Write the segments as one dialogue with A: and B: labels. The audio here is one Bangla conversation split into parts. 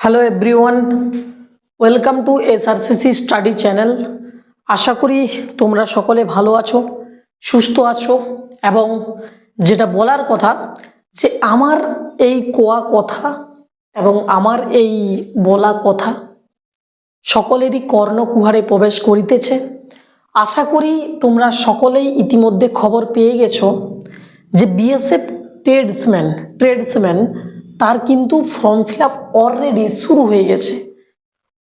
A: Hello everyone welcome to SRCC study channel আশা করি তোমরা সকলে ভালো আছো, সুস্থ আছো, এবং যেটা বলার কথা যে আমার এই কোয়া কথা এবং আমার এই বলা কথা সকলেরই কর্ণকুহারে প্রবেশ করিতেছে। আশা করি তোমরা সকলেই ইতিমধ্যে খবর পেয়ে গেছো যে বিএসএফ ট্রেডসম্যান ট্রেডসম্যান তার কিন্তু ফর্ম ফিল আপ অলরেডি শুরু হয়ে গেছে।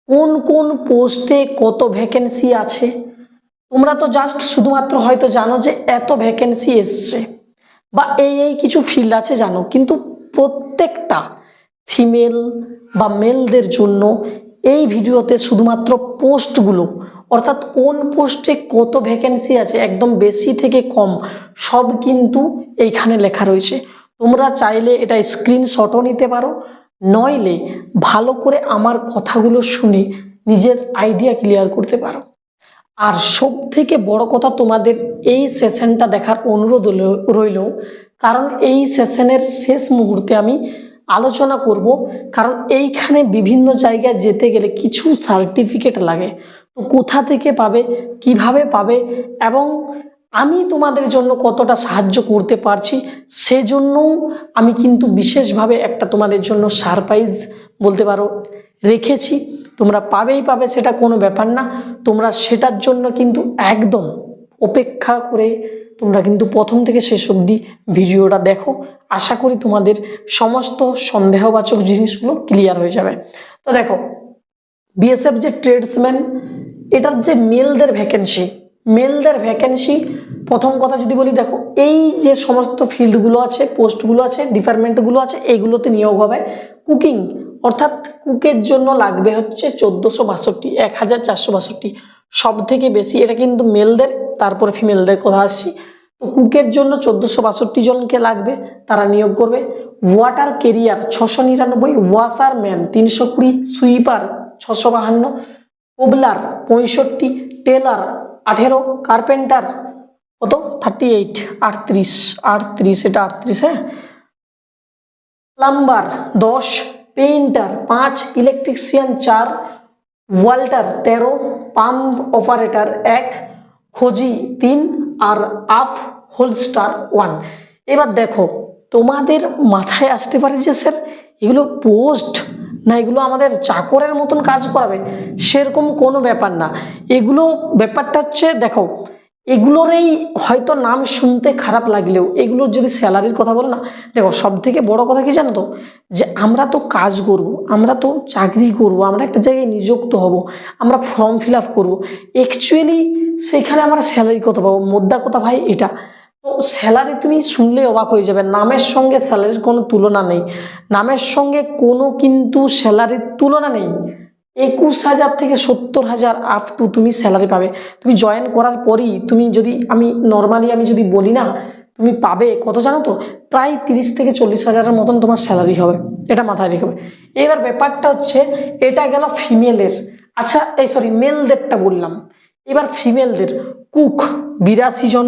A: কোন কোন পোস্টে কত ভ্যাকেন্সি আছে? তোমরা তো জাস্ট শুধুমাত্র হয়তো জানো যে এত ভ্যাকেন্সি এসছে। বা এই এই কিছু ফিল্ড আছে জানো, কিন্তু প্রত্যেকটা ফিমেল বা মেলদের জন্য এই ভিডিওতে শুধুমাত্র পোস্টগুলো অর্থাৎ কোন পোস্টে কত ভ্যাকেন্সি আছে, একদম বেশি থেকে কম, সব কিন্তু এইখানে লেখা রয়েছে। তোমরা চাইলে এটা স্ক্রিনশটও নিতে পারো। নইলে ভালো করে আমার কথাগুলো শুনে নিজের আইডিয়া ক্লিয়ার করতে পারো। আর সব থেকে বড় কথা তোমাদের এই সেশনটা দেখার অনুরোধ রইল, কারণ এই সেশনের শেষ মুহূর্তে আমি আলোচনা করব, কারণ এইখানে বিভিন্ন জায়গায় যেতে গেলে কিছু সার্টিফিকেট লাগে। তো কোথা থেকে পাবে, কীভাবে পাবে, এবং আমি তোমাদের জন্য কতটা সাহায্য করতে পারছি সেজন্যও আমি কিন্তু বিশেষভাবে একটা তোমাদের জন্য সারপ্রাইজ বলতে পারো রেখেছি। তোমরা পাবেই পাবে, সেটা কোনো ব্যাপার না। তোমরা সেটার জন্য কিন্তু একদম অপেক্ষা করে তোমরা কিন্তু প্রথম থেকে শেষ অবধি ভিডিওটা দেখো। আশা করি তোমাদের সমস্ত সন্দেহবাচক জিনিসগুলো ক্লিয়ার হয়ে যাবে। তো দেখো বিএসএফ যে ট্রেডসম্যান এটার যে মেলদের ভ্যাকেন্সি মেলদের ভ্যাকেন্সি প্রথম কথা যদি বলি, দেখো, এই যে সমস্ত ফিল্ডগুলো আছে, পোস্টগুলো আছে, ডিপার্টমেন্টগুলো আছে এইগুলোতে নিয়োগ হবে কুকিং অর্থাৎ কুকের জন্য লাগবে হচ্ছে চোদ্দোশো বাষট্টি, এক হাজার চারশো বাষট্টি। সব থেকে বেশি এটা কিন্তু মেলদের, তারপরে ফিমেলদের কথা আসছি। কুকের জন্য চোদ্দোশো বাষট্টি জনকে লাগবে, তারা নিয়োগ করবে। ওয়াটার কেরিয়ার ছশো নিরানব্বই ওয়াশার ম্যান তিনশো কুড়ি সুইপার ছশো বাহান্ন কোবলার পঁয়ষট্টি টেলার আঠেরো কার্পেন্টার কত থার্টি এইট আটত্রিশ আটত্রিশ এটা আটত্রিশ হ্যাঁ প্লাম্বার দশ পেইন্টার পাঁচ ইলেকট্রিশিয়ান চার ওয়াল্টার তেরো পাম্প অপারেটর এক খোঁজি তিন আর আফ হোলস্টার ওয়ান এবার দেখো তোমাদের মাথায় আসতে পারে যে স্যার এগুলো পোস্ট না, এগুলো আমাদের চাকরের মতন কাজ করাবে। সেরকম কোনো ব্যাপার না। এগুলো ব্যাপারটা হচ্ছে, দেখো, এগুলোরই হয়তো নাম শুনতে খারাপ লাগলেও, এগুলোর যদি স্যালারির কথা বলো না, দেখো সব থেকে বড় কথা কি জানো তো? যে আমরা তো কাজ করব, আমরা তো চাকরি করব, আমরা একটা জায়গায় নিযুক্ত হব, আমরা ফর্ম ফিল আপ করব। অ্যাকচুয়ালি সেখানে আমরা স্যালারি কত পাবো? মোদ্দা কথা ভাই এটা। স্যালারি তুমি শুনলে অবাক হয়ে যাবে। নামের সঙ্গে স্যালারির কোনো তুলনা নেই। নামের সঙ্গে কোনো কিন্তু স্যালারির তুলনা নেই। একুশ হাজার থেকে সত্তর হাজার আপ টু তুমি স্যালারি পাবে। তুমি জয়েন করার পরই তুমি যদি, আমি নর্মালি আমি যদি বলি না, তুমি পাবে কত জানো তো? প্রায় তিরিশ থেকে চল্লিশ হাজারের মতন তোমার স্যালারি হবে। এটা মাথায় রেখে এবার ব্যাপারটা হচ্ছে, এটা গেল ফিমেলের আচ্ছা এই সরি মেলদেরটা বললাম। এবার ফিমেলদের কুক, বিরাশি জন।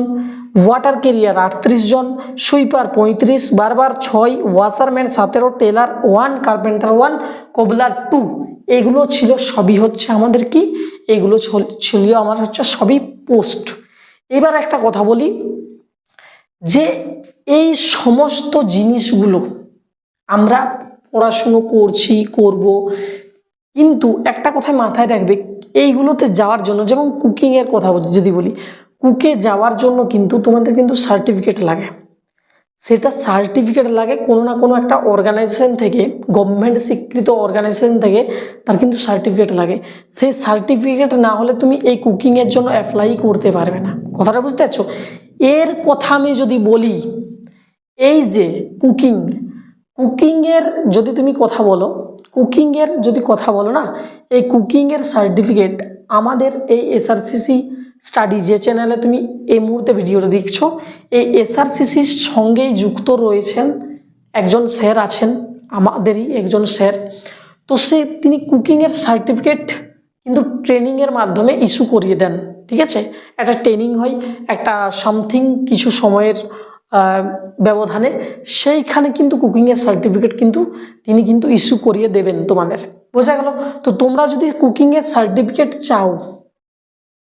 A: ওয়াটার কেরিয়ার আটত্রিশ জন সুইপার পঁয়ত্রিশ বারবার ছয় ওয়াশারম্যান সতেরো tailor one carpenter one cobbler two এগুলো ছিল, সবই হচ্ছে আমাদের কি? এগুলো ছিল আমার হচ্ছে সবই পোস্ট এবার একটা কথা বলি, যে এই সমস্ত জিনিসগুলো আমরা পড়াশুনো করছি, করব, কিন্তু একটা কথায় মাথায় রাখবে, এইগুলোতে যাওয়ার জন্য, যেমন কুকিংয়ের কথা যদি বলি কুকে যাওয়ার জন্য কিন্তু তোমাদের কিন্তু সার্টিফিকেট লাগে। সেটা সার্টিফিকেট লাগে কোনো না কোনো একটা অর্গানাইজেশন থেকে গভর্নমেন্ট স্বীকৃত অর্গানাইজেশন থেকে তার কিন্তু সার্টিফিকেট লাগে। সেই সার্টিফিকেট না হলে তুমি এই কুকিংয়ের জন্য অ্যাপ্লাই করতে পারবে না। কথাটা বুঝতে পারছ? এর কথা আমি যদি বলি, এই যে কুকিং কুকিংয়ের যদি তুমি কথা বলো কুকিংয়ের যদি কথা বলো না, এই কুকিংয়ের সার্টিফিকেট আমাদের এই এসআরসিসি স্টাডি যে চ্যানেলে তুমি এই মুহূর্তে ভিডিওটা দেখছ, এই এসআরসিসির সঙ্গেই যুক্ত রয়েছেন একজন স্যার আছেন, আমাদেরই একজন স্যার তো সে, তিনি কুকিংয়ের সার্টিফিকেট কিন্তু ট্রেনিংয়ের মাধ্যমে ইস্যু করিয়ে দেন, ঠিক আছে? একটা ট্রেনিং হয়, একটা সামথিং কিছু সময়ের ব্যবধানে। সেইখানে কিন্তু কুকিংয়ের সার্টিফিকেট কিন্তু তিনি কিন্তু ইস্যু করিয়ে দেবেন তোমাদের। বোঝা গেল? তো তোমরা যদি কুকিংয়ের সার্টিফিকেট চাও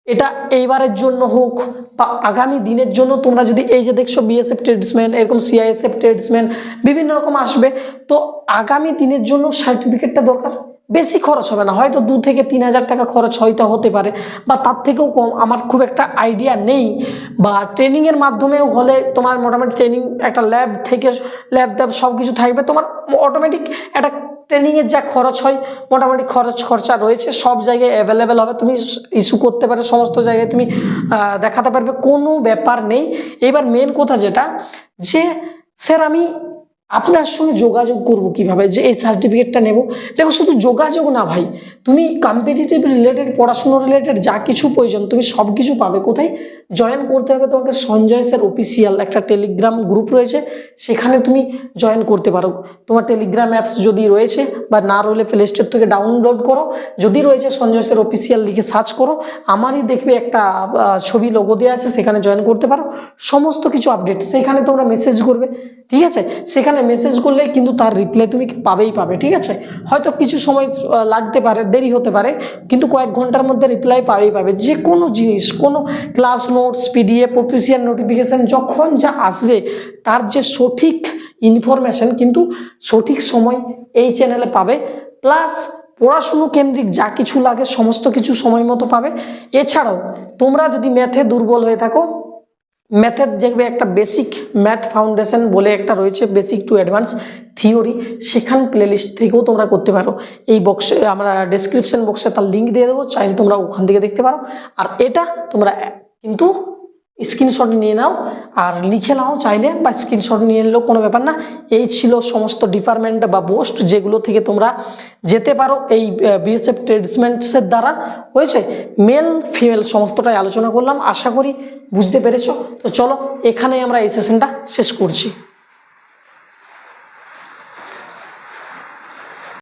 A: এটা এইবারের জন্য হোক বা আগামী দিনের জন্য তোমরা যদি এই যে দেখছ বিএসএফ ট্রেডসম্যান এরকম সিআইএসএফ ট্রেডসম্যান বিভিন্ন রকম আসবে, তো আগামী দিনের জন্য সার্টিফিকেটটা দরকার। বেশি খরচ হবে না, হয়তো দু থেকে তিন হাজার টাকা খরচ হয়তো হতে পারে, বা তার থেকেও কম। আমার খুব একটা আইডিয়া নেই, বা ট্রেনিংয়ের মাধ্যমেও হলে তোমার মোটামুটি ট্রেনিং একটা ল্যাব থেকে ল্যাব ট্যাব সব কিছু থাকবে, তোমার অটোমেটিক একটা ট্রেনিংয়ের যা খরচ হয়, মোটামুটি খরচ খরচা রয়েছে, সব জায়গায় অ্যাভেলেবেল হবে। তুমি ইস্যু করতে পারো, সমস্ত জায়গায় তুমি দেখাতে পারবে, কোনো ব্যাপার নেই। এবার মেন কথা যেটা, যে স্যার আমি আপনার সঙ্গে যোগাযোগ করব কীভাবে? যে এই সার্টিফিকেটটা নেব। দেখো, শুধু যোগাযোগ না ভাই তুমি কম্পিটিটিভ রিলেটেড পড়াশুনো রিলেটেড যা কিছু প্রয়োজন, তুমি সব কিছু পাবে। কোথায়? জয়েন করতে হবে তোমাকে সঞ্জয় স্যার অফিসিয়াল একটা টেলিগ্রাম গ্রুপ রয়েছে, সেখানে তুমি জয়েন করতে পারো। তোমার টেলিগ্রাম অ্যাপস যদি রয়েছে বা না রইলে প্লে স্টোর থেকে ডাউনলোড করো। যদি রয়েছে সঞ্জয় স্যার অফিসিয়াল লিখে সার্চ করো, আমারই দেখবে একটা ছবি লোগো দেওয়া আছে, সেখানে জয়েন করতে পারো। সমস্ত কিছু আপডেট সেখানে তোমরা মেসেজ করবে, ঠিক আছে? সেখানে মেসেজ করলে কিন্তু তার রিপ্লাই তুমি পাবেই পাবে, ঠিক আছে? হয়তো কিছু সময় লাগতে পারে, দেরি হতে পারে, কিন্তু কয়েক ঘণ্টার মধ্যে রিপ্লাই পাবেই পাবে। যে কোনো জিনিস, কোনো class notes PDF official notification যখন যা আসবে, তার যে সঠিক ইনফরমেশন কিন্তু সঠিক সময় এই চ্যানেলে পাবে। প্লাস পড়াশুনো কেন্দ্রিক যা কিছু লাগে, সমস্ত কিছু সময় মতো পাবে। এছাড়াও, তোমরা যদি ম্যাথে দুর্বল হয়ে থাকো ম্যাথের দেখবে একটা বেসিক ম্যাথ ফাউন্ডেশন বলে একটা রয়েছে বেসিক টু অ্যাডভান্স থিওরি সেখান প্লেলিস্ট থেকেও তোমরা করতে পারো। এই বক্সে আমরা ডেসক্রিপশন বক্সে তার লিঙ্ক দিয়ে দেবো, চাইলে তোমরা ওখান থেকে দেখতে পারো। আর এটা তোমরা কিন্তু স্ক্রিনশট নিয়ে নাও, আর লিখে নাও চাইলে, বা স্ক্রিনশট নিয়ে নিলেও কোনো ব্যাপার না। এই ছিল সমস্ত ডিপার্টমেন্ট বা পোস্ট যেগুলো থেকে তোমরা যেতে পারো এই বিএসএফ ট্রেডসমেন্টসের দ্বারা। হয়েছে? মেল ফিমেল সমস্তটাই আলোচনা করলাম। আশা করি বুঝতে পেরেছ। তো চলো এখানে আমরা এই সেশনটা শেষ করছি।